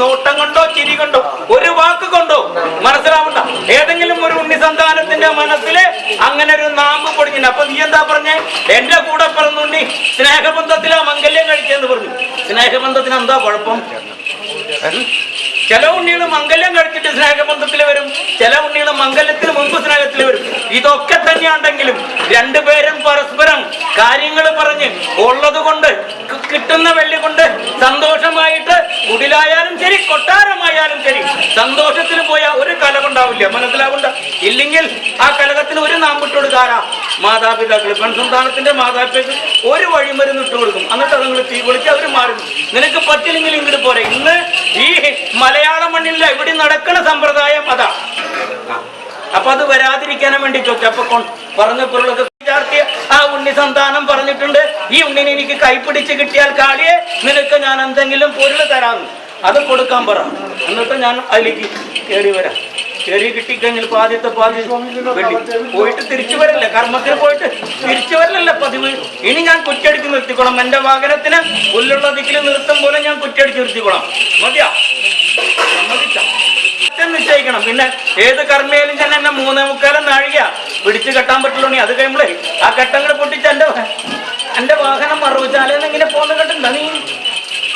നോട്ടം കൊണ്ടോ ചിരി കൊണ്ടോ ഒരു വാക്ക് കൊണ്ടോ മനസ്സിലാവണ്ട. ഏതെങ്കിലും ഒരു ഉണ്ണി സന്താനത്തിന്റെ അങ്ങനെ ഒരു നാമ്പ് പൊടിഞ്ഞു അപ്പൊ നീ എന്താ പറഞ്ഞേ? എന്റെ കൂടെ പറഞ്ഞുണ്ണി സ്നേഹബന്ധത്തിലാ മംഗല്യം കഴിച്ചെന്ന് പറഞ്ഞു. സ്നേഹബന്ധത്തിന് എന്താ കുഴപ്പം? ചില ഉണ്ണികൾ മംഗല്യം കഴിച്ചിട്ട് സ്നേഹബന്ധത്തിൽ വരും. ചില ഉണ്ണികൾ മംഗല്യത്തിന് മുമ്പ് സ്നേഹത്തിൽ വരും. ഇതൊക്കെ തന്നെയാണെങ്കിലും രണ്ടുപേരും പരസ്പരം കാര്യങ്ങൾ പറഞ്ഞ് ഉള്ളത് കൊണ്ട് കിട്ടുന്ന വെള്ളി കൊണ്ട് സന്തോഷമായിട്ട് കുടിലായാലും ശരി കൊട്ടാരമായാലും ശരി സന്തോഷത്തിന് പോയാൽ ഒരു കലകുണ്ടാവില്ല മനസ്സിലാവണ്ട ഇല്ലെങ്കിൽ ആ കലകത്തിന് ഒരു നാം കൊടുക്കാരാ മാതാപിതാക്കൾ പെൺസന്താനത്തിന്റെ മാതാപിതാക്കൾ ഒരു വഴിമരുന്ന് ഇട്ട് കൊടുക്കും. എന്നിട്ട് അതുങ്ങൾ തീ കൊളിച്ച് അവർ മാറും. നിനക്ക് പറ്റില്ലെങ്കിൽ ഇങ്ങോട്ട് പോരെ. ഇന്ന് ഈ മലയാള മണ്ണിൽ എവിടെ നടക്കുന്ന സമ്പ്രദായം അതാ. അപ്പൊ അത് വരാതിരിക്കാനും വേണ്ടി ചോദിച്ചു അപ്പൊ പറഞ്ഞപ്പോഴൊക്കെ വിദ്യാർത്ഥി ആ ഉണ്ണി സന്താനം പറഞ്ഞിട്ടുണ്ട്. ഈ ഉണ്ണിനെ എനിക്ക് കൈപ്പിടിച്ച് കിട്ടിയാൽ കാളിയെ നിനക്ക് ഞാൻ എന്തെങ്കിലും പൊരുൾ തരാമെന്ന് അത് കൊടുക്കാൻ പറ. എന്നിട്ട് ഞാൻ അതിലേക്ക് കയറി വരാം. കയറി കിട്ടിക്കഴിഞ്ഞാൽ ഇപ്പൊ ആദ്യത്തെ പാതി വെള്ളി. പോയിട്ട് തിരിച്ചു വരില്ല. കർമ്മത്തിന് പോയിട്ട് തിരിച്ചു വരില്ലല്ല പതിവ്. ഇനി ഞാൻ കുറ്റടിച്ച് നിർത്തിക്കോളാം. എന്റെ വാഹനത്തിന് പുല്ലുള്ള ദിക്കിൽ നിർത്തും പോലെ ഞാൻ കുറ്റടിച്ച് നിർത്തിക്കോളാം. മതിയാ? നിശ്ചയിക്കണം. പിന്നെ ഏത് കർമ്മയിലും തന്നെ എന്നെ മൂന്നേ മുക്കാലം നാഴിക പിടിച്ചു കെട്ടാൻ പറ്റുള്ളൂ അത് കഴിയുമ്പോഴേ ആ കെട്ടങ്ങൾ പൊട്ടിച്ച് എന്റെ എന്റെ വാഹനം മറുവച്ചാലെന്ന് ഇങ്ങനെ പോന്ന് കെട്ടുണ്ടോ നീ?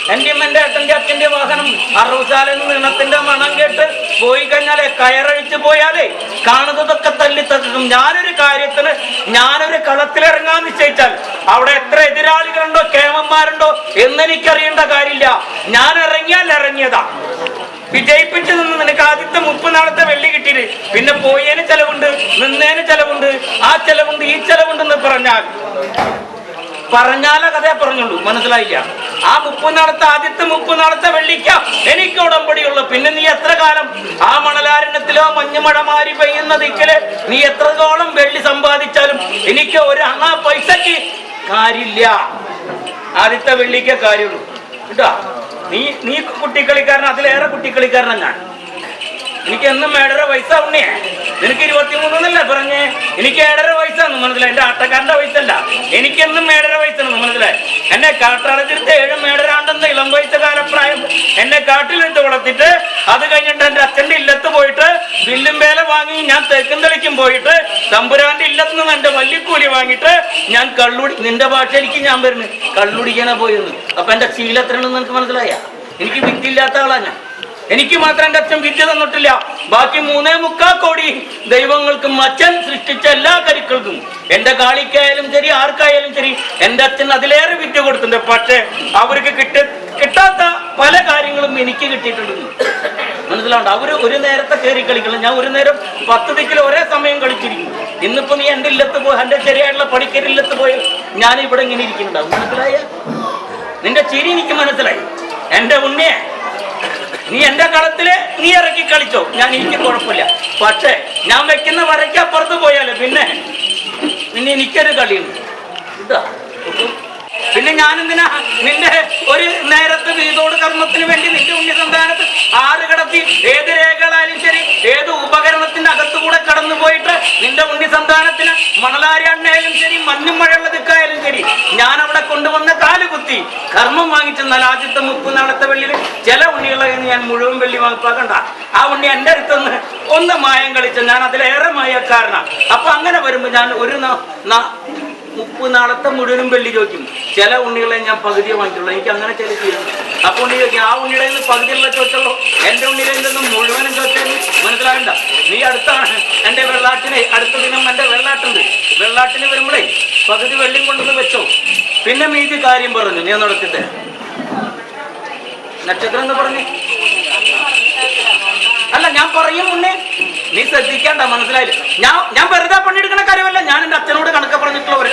എന്റെയും എന്റെ ഏട്ടന്റെ അച്ഛന്റെ വാഹനം അറുപത്താലെന്ന് നിണത്തിന്റെ മണം കേട്ട് പോയി കഴിഞ്ഞാലേ കയറഴിച്ചു പോയാലേ കാണുന്നതൊക്കെ തല്ലി തട്ടും. ഞാനൊരു കാര്യത്തിന് ഞാനൊരു കളത്തിലിറങ്ങാൻ നിശ്ചയിച്ചാൽ അവിടെ എത്ര എതിരാളികളുണ്ടോ കേമന്മാരുണ്ടോ എന്നെനിക്കറിയേണ്ട കാര്യമില്ല. ഞാൻ ഇറങ്ങിയാൽ ഇറങ്ങിയതാ. വിജയിപ്പിച്ചു നിന്ന് നിനക്ക് ആദ്യത്തെ മുപ്പത് നാളത്തെ വെള്ളി കിട്ടിയിട്ട് പിന്നെ പോയേന് ചെലവുണ്ട് നിന്നേന് ചെലവുണ്ട് ആ ചെലവുണ്ട് ഈ ചെലവുണ്ടെന്ന് പറഞ്ഞാൽ പറഞ്ഞാലേ കഥയെ പറഞ്ഞുള്ളൂ. മനസ്സിലായില്ല? ആ മുപ്പുനാളത്തെ ആദ്യത്തെ മുപ്പുനാളത്തെ വെള്ളിക്ക എനിക്ക് ഉടമ്പടിയുള്ളു. പിന്നെ നീ എത്ര കാലം ആ മണലാരണ്യത്തിലോ മഞ്ഞുമഴ മാറി പെയ്യുന്ന ദിക്കിൽ നീ എത്രത്തോളം വെള്ളി സമ്പാദിച്ചാലും എനിക്ക് ഒരു അണ്ണാ പൈസക്ക് കാര്യമില്ല. ആദ്യത്തെ വെള്ളിക്കേ കാര്യമുള്ളൂ. കേട്ടോ? നീ നീ കുട്ടിക്കളിക്കാരൻ അതിലേറെ കുട്ടിക്കളിക്കാരനാണ് ഞാൻ. എനിക്ക് എന്നും ഏഴര പൈസ ഉണ്ണേ നിനക്ക് ഇരുപത്തിമൂന്നല്ലേ പറഞ്ഞേ? എനിക്ക് ഏഴര വയസ്സാണ് മനസ്സിലായി. എന്റെ ആട്ടക്കാരന്റെ വയസ്സല്ല എനിക്കെന്നും ഏഴര വയസ്സാണ് മനസ്സിലായി. എന്നെ കാട്ടാളത്തിരുത്ത് ഏഴും ഏഴരാണ്ടെന്ന് ഇളം വയസ്സ കാലപ്രായം എന്നെ കാട്ടിലിട്ട് വളർത്തിട്ട് അത് കഴിഞ്ഞിട്ട് എന്റെ അച്ഛന്റെ ഇല്ലത്ത് പോയിട്ട് ബില്ലും വേല വാങ്ങി ഞാൻ തെക്കും തെളിക്കും പോയിട്ട് തമ്പുരാന്റെ ഇല്ലത്ത് നിന്ന് എന്റെ വല്ലിക്കൂലി വാങ്ങിയിട്ട് ഞാൻ കള്ളുടി നിന്റെ ഭാഷയിലേക്ക് ഞാൻ വരുന്നു. കള്ളുടിക്കാനാ പോയിരുന്നു അപ്പൊ എന്റെ ശീലത്തിനുണ്ടെന്ന് നിനക്ക് മനസ്സിലായ? എനിക്ക് വിറ്റില്ലാത്ത ആളാ ഞാൻ. എനിക്ക് മാത്രം കച്ചം വിദ്യ തന്നിട്ടില്ല. ബാക്കി മൂന്നേ മുക്കാ കോടി ദൈവങ്ങൾക്കും അച്ഛൻ സൃഷ്ടിച്ച എല്ലാ കരുക്കൾക്കും. എന്റെ കാളിക്കായാലും ശരി ആർക്കായാലും ശരി എന്റെ അച്ഛൻ അതിലേറെ വിദ്യ കൊടുത്തിട്ടുണ്ട്. പക്ഷേ അവർക്ക് കിട്ട കിട്ടാത്ത പല കാര്യങ്ങളും എനിക്ക് കിട്ടിയിട്ടുണ്ട്. മനസ്സിലാവണ്ട അവർ ഒരു നേരത്തെ കയറി കളിക്കണം. ഞാൻ ഒരു നേരം പത്ത് ദിക്കിൽ ഒരേ സമയം കളിച്ചിരിക്കും ഇന്നിപ്പോ നീ എന്റെ ഇല്ലത്ത് പോയി എന്റെ ശരിയായിട്ടുള്ള പണിക്കരില്ലത്ത് പോയി. ഞാൻ ഇവിടെ ഇങ്ങനെ ഇരിക്കുന്നുണ്ടാവും മനസ്സിലായ? നിന്റെ ചിരി എനിക്ക് മനസ്സിലായി. എന്റെ ഉണ്ണിയെ നീ എന്റെ കളത്തിൽ നീ ഇറക്കി കളിച്ചോ. ഞാൻ എനിക്ക് കുഴപ്പമില്ല. പക്ഷേ ഞാൻ വെക്കുന്ന വരയ്ക്ക് അപ്പുറത്ത് പോയാലോ പിന്നെ പിന്നെ എനിക്കൊരു കളിയുണ്ട് ഇതാ പിന്നെ ഞാൻ എന്തിനാ നിന്റെ ഒരു നേരത്തെ വീതോട് കർമ്മത്തിന് വേണ്ടി നിന്റെ ഉണ്ണി സന്താനത്ത് ആറ് കടത്തി ഏത് രേഖകളായാലും ശരി ഏത് ഉപകരണത്തിന്റെ അകത്തുകൂടെ കടന്നു പോയിട്ട് നിന്റെ ഉണ്ണി സന്താനത്തിന് മണലാരി അണ്ണയായാലും ശരി മഞ്ഞും മഴയുള്ള ദിക്കായാലും ശരി. ഞാൻ അവിടെ കൊണ്ടുവന്ന കാൽ കുത്തി കർമ്മം വാങ്ങിച്ച ആദ്യത്തെ മുപ്പ് നടത്ത വെള്ളിയിൽ ചില ഉണ്ണികളെ ഞാൻ മുഴുവൻ വെള്ളി വാങ്ങിപ്പാക്കണ്ട. ആ ഉണ്ണി എന്റെ അടുത്തുനിന്ന് ഒന്ന് മായം കളിച്ച ഞാൻ അതിലേറെ മായക്കാരനാ. അപ്പൊ അങ്ങനെ വരുമ്പോ ഞാൻ ഒരു മുപ്പ് നാളത്തെ മുഴുവനും വെള്ളി ചോദിക്കും. ചില ഉണ്ണികളെ ഞാൻ പകുതിയെ വാങ്ങിച്ചുള്ളൂ. എനിക്ക് അങ്ങനെ ചില ചെയ്യുന്നു. അപ്പൊ ഉണ്ണി ചോദിക്കും ആ ഉണ്ണിയുടെ നിന്ന് പകുതിയുള്ള ചോദിച്ചുള്ളൂ. എന്റെ ഉണ്ണിയുടെ നിന്നും മുഴുവനും ചോദിച്ചു. മനസ്സിലാകണ്ട. നീ അടുത്താണ്. എന്റെ വെള്ളാട്ടിനെ അടുത്ത ദിനം എന്റെ വെള്ളാട്ടുണ്ട്. വെള്ളാട്ടിന് വരുമ്പോഴേ പകുതി വെള്ളിയും കൊണ്ടുവന്ന് വെച്ചോ. പിന്നെ മീതി കാര്യം പറഞ്ഞു. ഞാൻ നടത്തിട്ട് നക്ഷത്രം എന്ന് പറഞ്ഞു? അല്ല ഞാൻ പറയും മുന്നേ നീ ശ്രദ്ധിക്കണ്ട മനസ്സിലായില്ല? ഞാൻ ഞാൻ വെറുതെ പണിയെടുക്കുന്ന കാര്യമല്ല. ഞാൻ എന്റെ അച്ഛനോട് കണക്ക് പറഞ്ഞിട്ടുള്ള ഒരു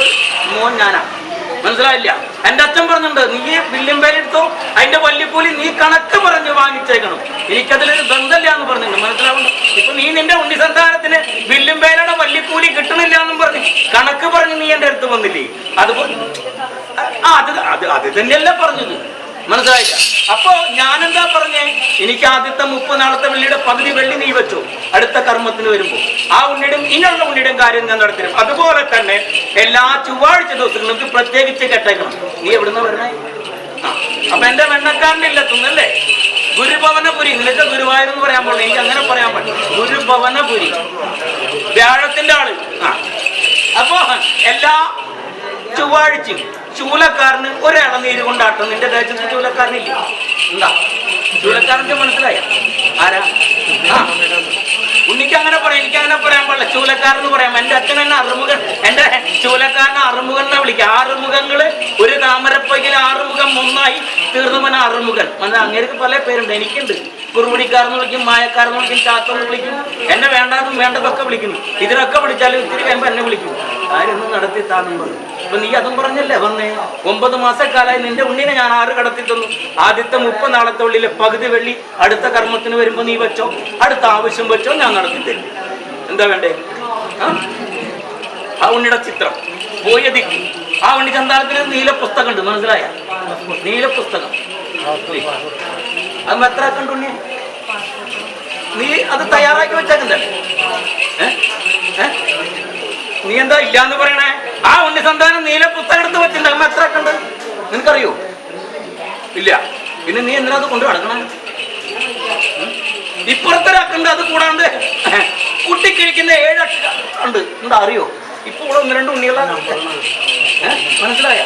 മോൻ ഞാനാ. മനസ്സിലായില്ല. എന്റെ അച്ഛൻ പറഞ്ഞിട്ടുണ്ട് നീ ബില്ലും പേരെടുത്തോ അതിന്റെ വല്യപ്പൂലി നീ കണക്ക് പറഞ്ഞ് വാങ്ങിച്ചേക്കണം. എനിക്കതിലൊരു ബന്ധമില്ല എന്ന് പറഞ്ഞിട്ടുണ്ട്. മനസ്സിലാവുന്നു ഇപ്പൊ നീ നിന്റെ ഉണ്ണി സന്താനത്തിന് ബില്ലും പേരുടെ വല്യപ്പൂലി കിട്ടണില്ല എന്നും പറഞ്ഞ് കണക്ക് പറഞ്ഞ് നീ എന്റെ അടുത്ത് വന്നില്ലേ? അതുപോലെ ആ അത് അത് അത് തന്നെയല്ല പറഞ്ഞത്. മനസ്സിലായില്ല. അപ്പോ ഞാനെന്താ പറഞ്ഞേ? എനിക്ക് ആദ്യത്തെ മുപ്പത് നാളത്തെ വെള്ളിയുടെ പകുതി വെള്ളി നീ വെച്ചു. അടുത്ത കർമ്മത്തിന് വരുമ്പോ. ആ ഉണ്ണിടും ഇനിയുള്ള ഉണ്ണിടും കാര്യം ഞാൻ നടത്തിരും അതുപോലെ തന്നെ എല്ലാ ചൊവ്വാഴ്ച ദിവസങ്ങളും പ്രത്യേകിച്ച് കെട്ടേക്കണം. നീ എവിടുന്ന വരണേ അപ്പൊ എന്റെ വെണ്ണക്കാരനില്ല തിന്നല്ലേ? ഗുരുഭവനപുരി. നിനക്ക് ഗുരുവായൂർ എന്ന് പറയാൻ പാടില്ല എനിക്ക് അങ്ങനെ പറയാൻ പറ്റും ഗുരുഭവനപുരി. വ്യാഴത്തിന്റെ ആൾ. ആ. അപ്പോ എല്ലാ ചൊവ്വാഴ്ചയും ചൂലക്കാരന് ഇളനീര് കൊണ്ടാട്ടും. നിന്റെ ദേശത്ത് ചൂലക്കാരനില്ല? എന്താ? ചൂലക്കാരന്റെ മനസ്സിലായ? ആരാ? ഉണ്ണിക്ക് അങ്ങനെ പറയാം എനിക്ക് അങ്ങനെ പറയാൻ പാടില്ല. ചൂലക്കാരൻ എന്ന് പറയാം. എന്റെ അച്ഛൻ എന്നെ അറുമുഖൻ എന്റെ ചൂലക്കാരനെ അറുമുഖൻ എന്നാ വിളിക്കുക. ആറുമുഖങ്ങൾ ഒരു താമരപ്പയ്യിൽ ആറുമുഖം ഒന്നായി തീർന്നവൻ അറുമുഖൻ അത് അങ്ങേർക്ക് പല പേരുണ്ട്. എനിക്കുണ്ട്. കുറുപിടിക്കാരെന്ന് വിളിക്കും മായക്കാരെന്ന് വിളിക്കും ചാത്തെന്ന് വിളിക്കും. എന്നെ വേണ്ടതും വേണ്ടതൊക്കെ വിളിക്കുന്നു. ഇതിനൊക്കെ വിളിച്ചാലും ഇത്തിരി കഴിയുമ്പോൾ എന്നെ വിളിക്കും. ആരൊന്നും നടത്തി താന്നും പറഞ്ഞു അപ്പൊ നീ അതും പറഞ്ഞല്ലേ വന്നേ? ഒമ്പത് മാസക്കാലായി നിന്റെ ഉണ്ണിനെ ഞാൻ ആറ് കടത്തി തന്നു ആദ്യത്തെ മുപ്പത് നാളത്തെ ഉള്ളിലെ പകുതി വെള്ളി അടുത്ത കർമ്മത്തിന് വരുമ്പോ നീ വെച്ചോ അടുത്ത ആവശ്യം വെച്ചോ ഞാൻ നടത്തി തരും. എന്താ വേണ്ടേ? ആ? ഉണ്ണിയുടെ ചിത്രം. പോയതി ആ ഉണ്ണി ചന്താനത്തിന് നീല പുസ്തകം ഉണ്ട് മനസ്സിലായ? നീല പുസ്തകം അത് എത്ര കണ്ടു ഉണ്ണി? നീ അത് തയ്യാറാക്കി? ഏ? നീ എന്താ ഇല്ലാന്ന് പറയണേ? ആ ഉണ്ണി സന്താനം നീല പുസ്തകം എടുത്ത് വെച്ചിട്ടുണ്ട്. അമ്മ എത്ര കണ്ട് നിനക്കറിയോ? ഇല്ല. പിന്നെ നീ എന്തിനാ അത് കൊണ്ട് നടക്കണം ഇപ്പുറത്തൊരാക്കുണ്ട് അത് കൂടാണ്ട് കുട്ടി കഴിക്കുന്ന ഏഴ് ഉണ്ട്. എന്താ അറിയോ? ഇപ്പൊ ഇവിടെ ഒന്ന് രണ്ട് ഉണ്ണികളാണ് മനസ്സിലായ?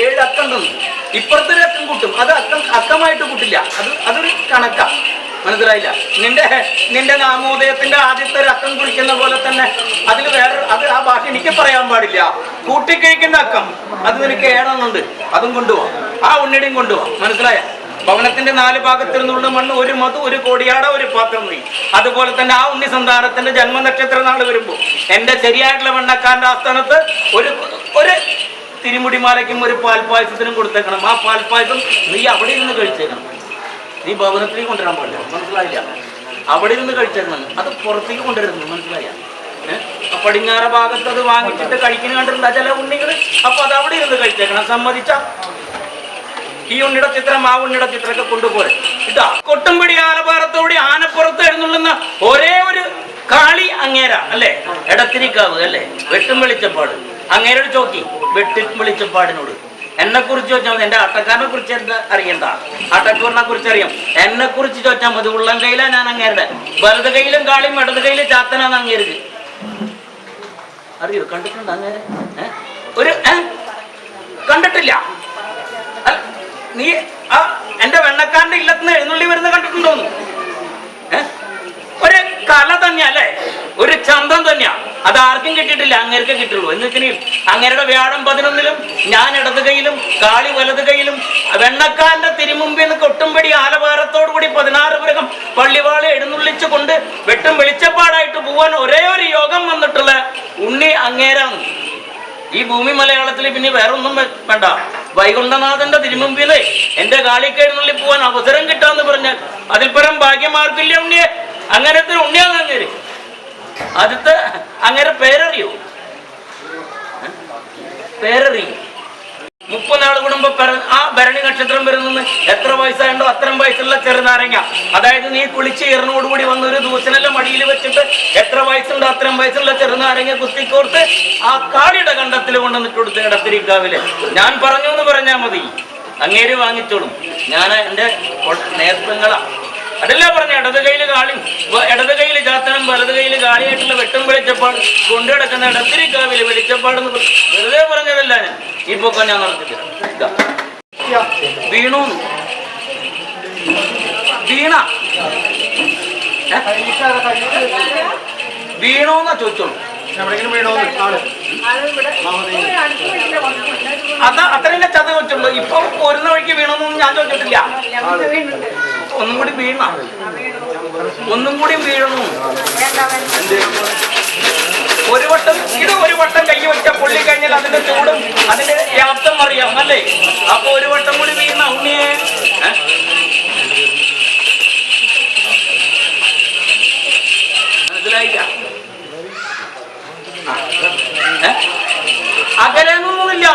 ഏഴ് അക്കുണ്ടെന്ന് ഇപ്പുറത്തൊരു അക്കം കൂട്ടും. അത് അക്കം അക്കമായിട്ട് കൂട്ടില്ല. അത് അതൊരു കണക്കാ. മനസ്സിലായില്ല. നിന്റെ നിന്റെ നാമോദയത്തിന്റെ ആദ്യത്തെ അക്കം കുറിക്കുന്ന പോലെ തന്നെ അതിൽ വേറെ അത് ആ ഭാഷ എനിക്ക് പറയാൻ പാടില്ല. കൂട്ടിക്കഴിക്കുന്ന അക്കം. അത് നിനക്ക് ഏണമെന്നുണ്ട് അതും കൊണ്ടുപോവാം. ആ ഉണ്ണിടിയും കൊണ്ടുപോവാം. മനസ്സിലായ? ഭവനത്തിന്റെ നാല് ഭാഗത്തിൽ നിന്നുള്ള മണ്ണ് ഒരു മധു ഒരു കോടിയാട ഒരു പാത്രം നീ അതുപോലെ തന്നെ ആ ഉണ്ണി സന്താനത്തിന്റെ ജന്മ നക്ഷത്ര നാൾ വരുമ്പോൾ എന്റെ ശരിയായിട്ടുള്ള വെണ്ണക്കാരന്റെ ആസ്ഥാനത്ത് ഒരു ഒരു തിരുമുടിമാലയ്ക്കും ഒരു പാൽപ്പായസത്തിനും കൊടുത്തേക്കണം. ആ പാൽപ്പായസം നീ അവിടെ നിന്ന് കഴിച്ചേക്കണം. നീ ഭവനത്തിലേക്ക് കൊണ്ടുവരാൻ പാടില്ല. മനസ്സിലായില്ല? അവിടെ ഇരുന്ന് കഴിച്ചിരുന്നു അത് പുറത്തേക്ക് കൊണ്ടുവരുന്നു മനസ്സിലായ? പടിഞ്ഞാറ ഭാഗത്ത് അത് വാങ്ങിച്ചിട്ട് കഴിക്കുന്ന കണ്ടിട്ടുണ്ട്? ചില ഉണ്ണികൾ അപ്പൊ അത് അവിടെ ഇരുന്ന് കഴിച്ചേക്കണം. സമ്മതിച്ച? ഈ ഉണ്ണിയുടെ ചിത്രം ആ ഉണ്ണിയുടെ ചിത്രമൊക്കെ കൊണ്ടുപോരെ. ഇതാ കൊട്ടുംപിടി ആലപ്പാറത്തോടി ആനപ്പുറത്ത് എഴുന്നള്ളുന്ന ഒരേ ഒരു കാളി അങ്ങേര അല്ലേ? എടത്തിരിക്കാവ് അല്ലേ? വെട്ടും വെളിച്ചപ്പാട്. അങ്ങേരോട് ചോക്കി വെട്ടും വെളിച്ചപ്പാടിനോട്. എന്നെ കുറിച്ച് ചോദിച്ചാൽ എന്റെ അട്ടക്കാരനെ കുറിച്ച് എന്താ അറിയണ്ട? അട്ടക്കൂറിനെ കുറിച്ച് അറിയാം. എന്നെ കുറിച്ച് ചോദിച്ചാൽ മതി. ഉള്ളം കയ്യിലാ ഞാൻ അങ്ങേരുടെ. വലത് കയ്യിലും കാളിയും ഇടത് കയ്യിലും ചാത്തനാന്ന് അങ്ങേരുത് അറിയോ? കണ്ടിട്ടുണ്ട് അങ്ങേരെ? ഒരു കണ്ടിട്ടില്ല. നീ ആ എന്റെ വെണ്ണക്കാരന്റെ ഇല്ലത്തിന് എഴുന്നള്ളി വരുന്ന കണ്ടിട്ടുണ്ടോന്ന്? ഒരു കല തന്നെയാ അല്ലേ? ഒരു ചന്തം തന്നെയാ. അത് ആർക്കും കിട്ടിയിട്ടില്ല അങ്ങേർക്ക് കിട്ടുള്ളൂ എന്ന് വെച്ചാൽ അങ്ങേരുടെ വ്യാഴം പതിനൊന്നിലും ഞാൻ ഇടത് കൈയിലും കാളി വലത് കൈയിലും വെണ്ണക്കാരന്റെ തിരുമുമ്പിൽ നിന്ന് കൊട്ടുംപടി ആലവാരത്തോടു കൂടി പതിനാറ് മൃഗം പള്ളിവാളെ എഴുന്നള്ളിച്ചു കൊണ്ട് വെട്ടും വെളിച്ചപ്പാടായിട്ട് പോവാൻ ഒരേ ഒരു യോഗം വന്നിട്ടുള്ള ഉണ്ണി അങ്ങേരാണ്. ഈ ഭൂമി മലയാളത്തിൽ പിന്നെ വേറെ ഒന്നും വേ- വേണ്ട. വൈകുണ്ഠനാഥന്റെ തിരുമുമ്പിലെ എന്റെ കാളിക്കെഴുന്നള്ളി പോവാൻ അവസരം കിട്ടാന്ന് പറഞ്ഞാൽ അതിൽ പരം ഭാഗ്യമാർക്കില്ല ഉണ്ണിയെ. അങ്ങനത്തെ ഉണ്ണിയാണ് അങ്ങേര്. ആദ്യത്തെ അങ്ങനെ പേരറിയോ? പേരറിയോ മുപ്പനാൾ കുടുംബ ആ ഭരണി നക്ഷത്രം വരുന്നെന്ന് എത്ര വയസ്സായുണ്ടോ അത്രയും വയസ്സുള്ള ചെറുനാരങ്ങ അതായത് നീ കുളിച്ച് ഇറനോടുകൂടി വന്ന ഒരു ദൂഷനെല്ലാം മടിയിൽ വെച്ചിട്ട് എത്ര വയസ്സുണ്ടോ അത്രയും വയസ്സുള്ള ചെറുനാരങ്ങ കുത്തിക്കോർത്ത് ആ കാളിയുടെ കണ്ടത്തിൽ കൊണ്ടുവന്നിട്ട് കൊടുത്ത് ഇടത്തിരിക്കാവിൽ. ഞാൻ പറഞ്ഞു എന്ന് പറഞ്ഞാൽ മതി. അങ്ങേര് വാങ്ങിച്ചോളും. ഞാൻ എന്റെ നേതൃത്വങ്ങളാ അതല്ല പറഞ്ഞ ഇടത് കയ്യിൽ കാളി ഇടത് കയ്യിൽ ചാത്തനം വലത് കയ്യിൽ കാളിയായിട്ടുള്ള വെട്ടും വെളിച്ചപ്പാട് കൊണ്ടു കിടക്കുന്ന ഇടത്തിരി കാവിൽ വെളിച്ചപ്പാടെന്ന് വെറുതെ പറഞ്ഞതല്ല ഞാൻ. ഈ പൊക്കം ഞാൻ നടത്തിട്ടില്ല വീണു വീണ? വീണോന്നാ ചോദിച്ചോളൂ. അത് അത്രയല്ല ചത ചോദിച്ചുള്ളൂ. ഇപ്പൊ പോരുന്ന വഴിക്ക് വീണമെന്നൊന്നും ഞാൻ ചോദിച്ചിട്ടില്ല. ഒന്നും കൂടി വീണ? ഒന്നും കൂടി വീഴണു ഒരു വട്ടം ഇത് ഒരു വട്ടം കൈ വെച്ച പൊള്ളി കഴിഞ്ഞാൽ അതിന്റെ ചൂടും അതിന്റെ വ്യാപ്തം അറിയാം അല്ലേ? അപ്പൊ ഒരു വട്ടം കൂടി വീണ ഉണ്ണിയെ? മനസ്സിലായില്ല. ഏ? അകലങ്ങളൊന്നുമില്ല.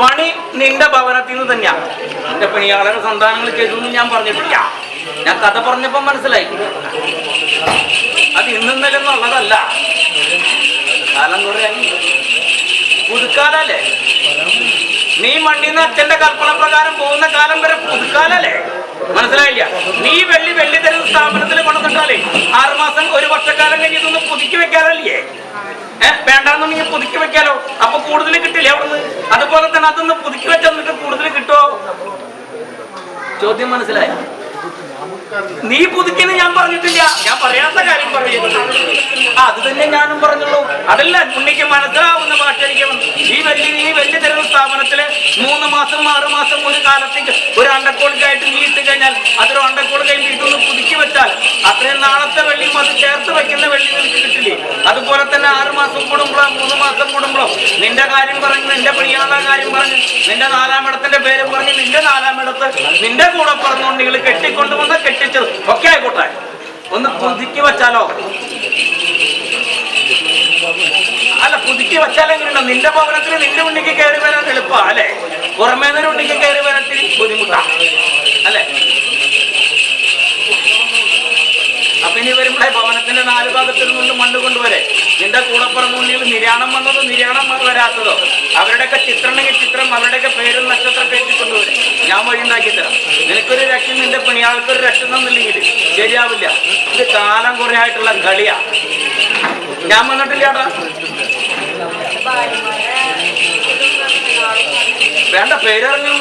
പണി നിന്റെ ഭവനത്തിൽ നിന്ന് തന്നെയാണ് നിന്റെ പണിയാളരുടെ സന്താനങ്ങൾ ചെയ്തു ഞാൻ പറഞ്ഞിട്ടില്ല. ഞാൻ കഥ പറഞ്ഞപ്പോ മനസ്സിലായി. അത് ഇന്നലെന്നുള്ളതല്ല കാലം കുറെ പുതുക്കാലല്ലേ? നീ മണ്ണിന്ന് അച്ഛന്റെ കൽപ്പന പ്രകാരം പോകുന്ന കാലം വരെ പുതുക്കാലല്ലേ? മനസ്സിലായില്ല? നീ വെള്ളി വെള്ളി തരുന്ന സ്ഥാപനത്തിൽ കൊണ്ടുവന്നിട്ടാലേ ആറുമാസം ഒരു വർഷക്കാലം കഴിഞ്ഞ് പുതുക്കി വെക്കാറല്ലേ? വേണ്ടാന്നുണ്ടെങ്കിൽ പുതുക്കി വെക്കാലോ? അപ്പൊ കൂടുതൽ കിട്ടില്ലേ അവിടുന്ന്? അതുപോലെ തന്നെ അതൊന്ന് പുതുക്കി വെച്ചാൽ നിങ്ങൾക്ക് കൂടുതൽ കിട്ടുമോ ചോദ്യം മനസ്സിലായോ? നീ പുതുക്കിന്ന് ഞാൻ പറഞ്ഞിട്ടില്ല. ഞാൻ പറയാത്ത കാര്യം പറയുന്നു അത് തന്നെ ഞാനും പറഞ്ഞുള്ളൂ. അതല്ല ഉണ്ണിക്ക് മനസ്സിലാവുന്ന ഭാഷയ്ക്ക് ഈ വലിയ ഈ വലിയ തരം സ്ഥാപനത്തിൽ മൂന്ന് മാസം ആറ് മാസം ഒരു കാലത്തേക്ക് ഒരു അണ്ടക്കോളിക്കായിട്ട് നീ ഇട്ട് കഴിഞ്ഞാൽ അതൊരു അണ്ടക്കോൾ കഴിഞ്ഞ് നിന്ന് പുതുക്കി വെച്ചാൽ അത്രയും നാളത്തെ വെള്ളിയും അത് ചേർത്ത് വെക്കുന്ന വെള്ളി നിനക്ക് കിട്ടില്ലേ? അതുപോലെ തന്നെ ആറ് മാസം കൂടുമ്പോഴോ മൂന്ന് മാസം കൂടുമ്പോഴോ നിന്റെ കാര്യം പറഞ്ഞ് നിന്റെ പണിയാളുടെ കാര്യം പറഞ്ഞ് നിന്റെ നാലാമിടത്തിന്റെ പേര് പറഞ്ഞ് നിന്റെ നാലാമിടത്ത് നിന്റെ കൂടെ പറഞ്ഞുകൊണ്ട് നിങ്ങൾ കെട്ടിക്കൊണ്ടുവന്ന് കെട്ടിച്ചത് ഒക്കെ ആയിക്കോട്ടെ. ഒന്ന് പുതുക്കി വച്ചാലോ? അല്ല പുതുക്കി വെച്ചാൽ നിന്റെ ഭവനത്തിൽ നിന്റെ ഉണ്ണിക്ക് കയറി വരാൻ എളുപ്പമാ അല്ലെ? പുറമേ നിന്ന് ഉണ്ണിക്ക് കയറി വരാൻ ബുദ്ധിമുട്ടാ അല്ലെ? അപ്പൊ ഇനി വരുമ്പോഴേ ഭവനത്തിന്റെ നാല് ഭാഗത്തിൽ നിന്ന് മണ്ണ് കൊണ്ടുവരെ. നിന്റെ കൂടെ പറഞ്ഞുണ്ടെങ്കിൽ നിര്യാണം വന്നതോ നിര്യാണം വരാത്തതോ? അവരുടെയൊക്കെ ചിത്രണെങ്കിൽ ചിത്രം അവരുടെയൊക്കെ പേരും നക്ഷത്രം എഴുതി കൊണ്ടുവരും. ഞാൻ വഴി ഉണ്ടാക്കി തരാം. നിനക്കൊരു രക്ഷ നിന്റെ പണിയാൾക്കൊരു രക്ഷ തന്നില്ലെങ്കിൽ ശരിയാവില്ല. ഇത് കാലം കുറെ ആയിട്ടുള്ള കളിയാ. ഞാൻ വന്നിട്ടില്ലാടാ വേണ്ട പേരറിഞ്ഞു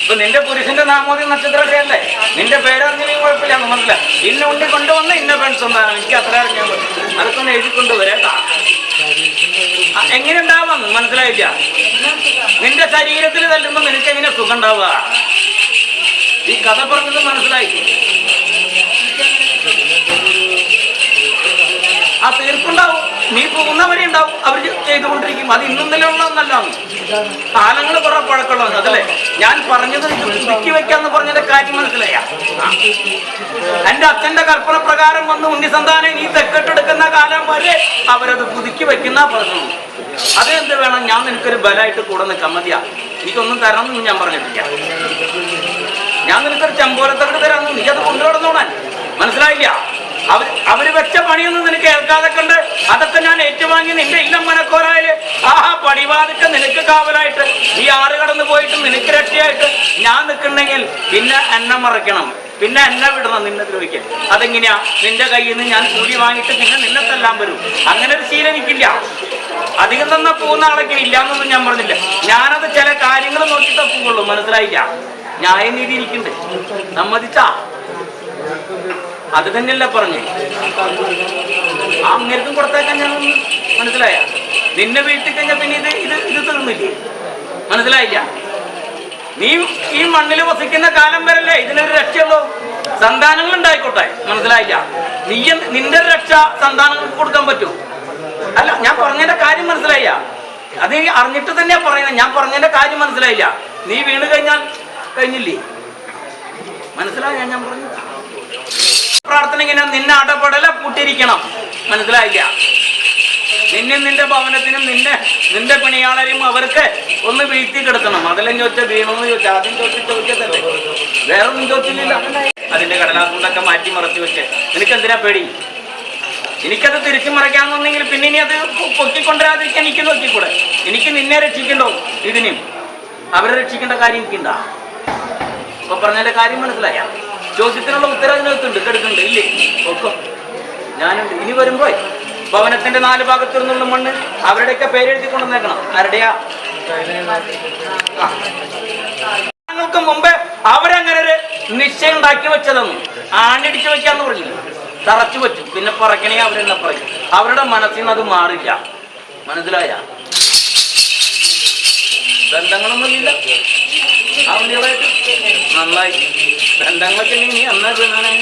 ഇപ്പൊ നിന്റെ പുരുഷന്റെ നാമോദി നക്ഷത്രമൊക്കെ അല്ലേ? നിന്റെ പേരറിഞ്ഞില്ലെങ്കിൽ കുഴപ്പമില്ല മനസ്സില ഇന്ന ഉണ്ണി കൊണ്ടുവന്ന ഇന്ന പെൺസന്താനം എനിക്ക് അത്ര അറിഞ്ഞാൽ മതി. അതൊക്കെ ഒന്ന് എഴുതി കൊണ്ടുവരേട്ടാ. എങ്ങനെ ഉണ്ടാവാന്ന് മനസ്സിലായില്ല. നിന്റെ ശരീരത്തിൽ തല്ലുമ്പോ നിനക്ക് എങ്ങനെ സുഖം ഉണ്ടാവുക ഈ കഥ പറഞ്ഞത് മനസ്സിലായി. ആ തീർപ്പുണ്ടാവും. നീ പോകുന്നവരെ ഉണ്ടാവും. അവർ ചെയ്തുകൊണ്ടിരിക്കും. അത് ഇന്നും നിലയുള്ളതെന്നല്ല കാലങ്ങൾ കുറെ പഴക്കമുള്ളത് അതല്ലേ? ഞാൻ പറഞ്ഞത് ചുരുക്കി വെക്കാന്ന് പറഞ്ഞതിന്റെ കാര്യം മനസ്സിലായ? എന്റെ അച്ഛന്റെ കൽപ്പന പ്രകാരം വന്ന് ഉണ്ണിസന്താനെ നീ തെക്കെട്ടെടുക്കുന്ന കാലം വരെ അവരത് പുതുക്കി വെക്കുന്ന പറഞ്ഞു അതെന്ത് വേണം? ഞാൻ നിനക്കൊരു ബലമായിട്ട് കൂടെ നിൽക്കാൻ മതിയാ. എനിക്കൊന്നും തരണം ഞാൻ പറഞ്ഞിട്ടില്ല. ഞാൻ നിനക്കൊരു ചെമ്പോലത്തൊക്കെ തരാമെന്ന് നീ അത് കൊണ്ടുനടന്നോളാൻ. മനസ്സിലായില്ല? അവർ അവർ വെച്ച പണിയൊന്നും നിനക്ക് ഏൽക്കാതെ കണ്ട് അതൊക്കെ ഞാൻ ഏറ്റുവാങ്ങി നിന്റെ ഇല്ലം മനക്കോരായാൽ. ആഹാ പടിവാതിക്ക് നിനക്ക് കാവലായിട്ട്. ഈ ആറ് കടന്നു പോയിട്ട് നിനക്ക് രക്ഷയായിട്ട് ഞാൻ നിൽക്കുന്നെങ്കിൽ പിന്നെ എന്നെ മറിക്കണം പിന്നെ എന്നെ വിടണം നിന്നെ ദ്രോഹിക്കാൻ. അതെങ്ങനെയാ? നിന്റെ കയ്യിൽ നിന്ന് ഞാൻ കൂലി വാങ്ങിയിട്ട് പിന്നെ നിന്നെ തല്ലാൻ വരും. അങ്ങനെ ഒരു ശീലം എനിക്കില്ല. അധികം തന്ന പോകുന്ന ആളൊക്കെ ഇല്ല എന്നൊന്നും ഞാൻ പറഞ്ഞില്ല. ഞാനത് ചില കാര്യങ്ങൾ നോക്കി തപ്പുള്ളൂ മനസ്സിലായില്ല? ന്യായനീതി ഇരിക്കുന്നുണ്ട് സമ്മതിച്ചാ? അത് തന്നെയല്ല പറഞ്ഞു. ആ അങ്ങേർക്കും കൊടുത്തേക്കാൻ ഞാൻ മനസ്സിലായ? നിന്നെ വീട്ടിൽ കഴിഞ്ഞാൽ പിന്നെ ഇത് ഇത് ഇത് തീർന്നില്ലേ? മനസ്സിലായില്ല? നീ ഈ മണ്ണിൽ വസിക്കുന്ന കാലം വരല്ലേ? ഇതിനൊരു രക്ഷയുള്ളൂ. സന്താനങ്ങൾ ഉണ്ടായിക്കോട്ടെ. മനസ്സിലായില്ല? നീ നിന്റെ രക്ഷ സന്താനങ്ങൾക്ക് കൊടുക്കാൻ പറ്റൂ. അല്ല ഞാൻ പറഞ്ഞതിന്റെ കാര്യം മനസ്സിലായില്ല. അത് നീ അറിഞ്ഞിട്ട് തന്നെയാ പറയുന്നത്. ഞാൻ പറഞ്ഞതിന്റെ കാര്യം മനസ്സിലായില്ല. നീ വീണ് കഴിഞ്ഞാൽ കഴിഞ്ഞില്ലേ? മനസ്സിലായ? ഞാൻ പറഞ്ഞു പ്രാർത്ഥന ഇങ്ങനെ നിന്നെ അടപടല പൂട്ടിരിക്കണം മനസ്സിലായില്ല? നിന്നെ നിന്റെ ഭവനത്തിനും നിന്റെ നിന്റെ പണിയാളരെയും അവർക്ക് ഒന്ന് വീഴ്ത്തി കിടത്തണം. അതെല്ലാം ചോദിച്ചാൽ വീണമെന്ന് ചോദിച്ചാൽ ആദ്യം ചോദിച്ച ചോദിച്ചതല്ലേ വേറെ ഒന്നും ചോദിച്ചില്ല അതിന്റെ കടലാസ് കൊണ്ടൊക്കെ മാറ്റി മറച്ചു വെച്ച്. നിനക്ക് എന്തിനാ പേടി? എനിക്കത് തിരിച്ചു മറയ്ക്കാന്നുണ്ടെങ്കിൽ പിന്നെ ഇനി അത് പൊക്കിക്കൊണ്ടുവരാതിരിക്കാൻ എനിക്ക് നോക്കിക്കൂടെ? എനിക്ക് നിന്നെ രക്ഷിക്കണ്ടോ ഇതിനും. അവരെ രക്ഷിക്കേണ്ട കാര്യം എനിക്കുണ്ടാ. അപ്പൊ പറഞ്ഞതിന്റെ കാര്യം മനസ്സിലായ? ചോദ്യത്തിനുള്ള ഉത്തരം അതിനകത്തുണ്ട്. കെടുക്കുന്നുണ്ട് ഇല്ലേ? ഒക്കെ ഞാനുണ്ട്. ഇനി വരുമ്പോ ഭവനത്തിന്റെ നാല് ഭാഗത്തു നിന്നുള്ള മണ്ണ് അവരുടെയൊക്കെ പേരെഴുതി കൊണ്ടുവന്നേക്കണം ആരുടെയാ. ഞങ്ങൾക്ക് മുമ്പേ അവരങ്ങനെ ഒരു നിശ്ചയം ഉണ്ടാക്കി വെച്ചതെന്ന്. ആണിടിച്ചു വെക്കാന്ന് പറഞ്ഞില്ല? തറച്ചു വെച്ചു. പിന്നെ പറക്കണേ അവരെന്നെ പറയും. അവരുടെ മനസ്സിൽ നിന്ന് അത് മാറില്ല. മനസ്സിലായ? ബന്ധങ്ങളൊന്നുമില്ല. നന്നായി. രണ്ടാം ഉണ്ടെങ്കിൽ നീ അന്നാ വീണാണ്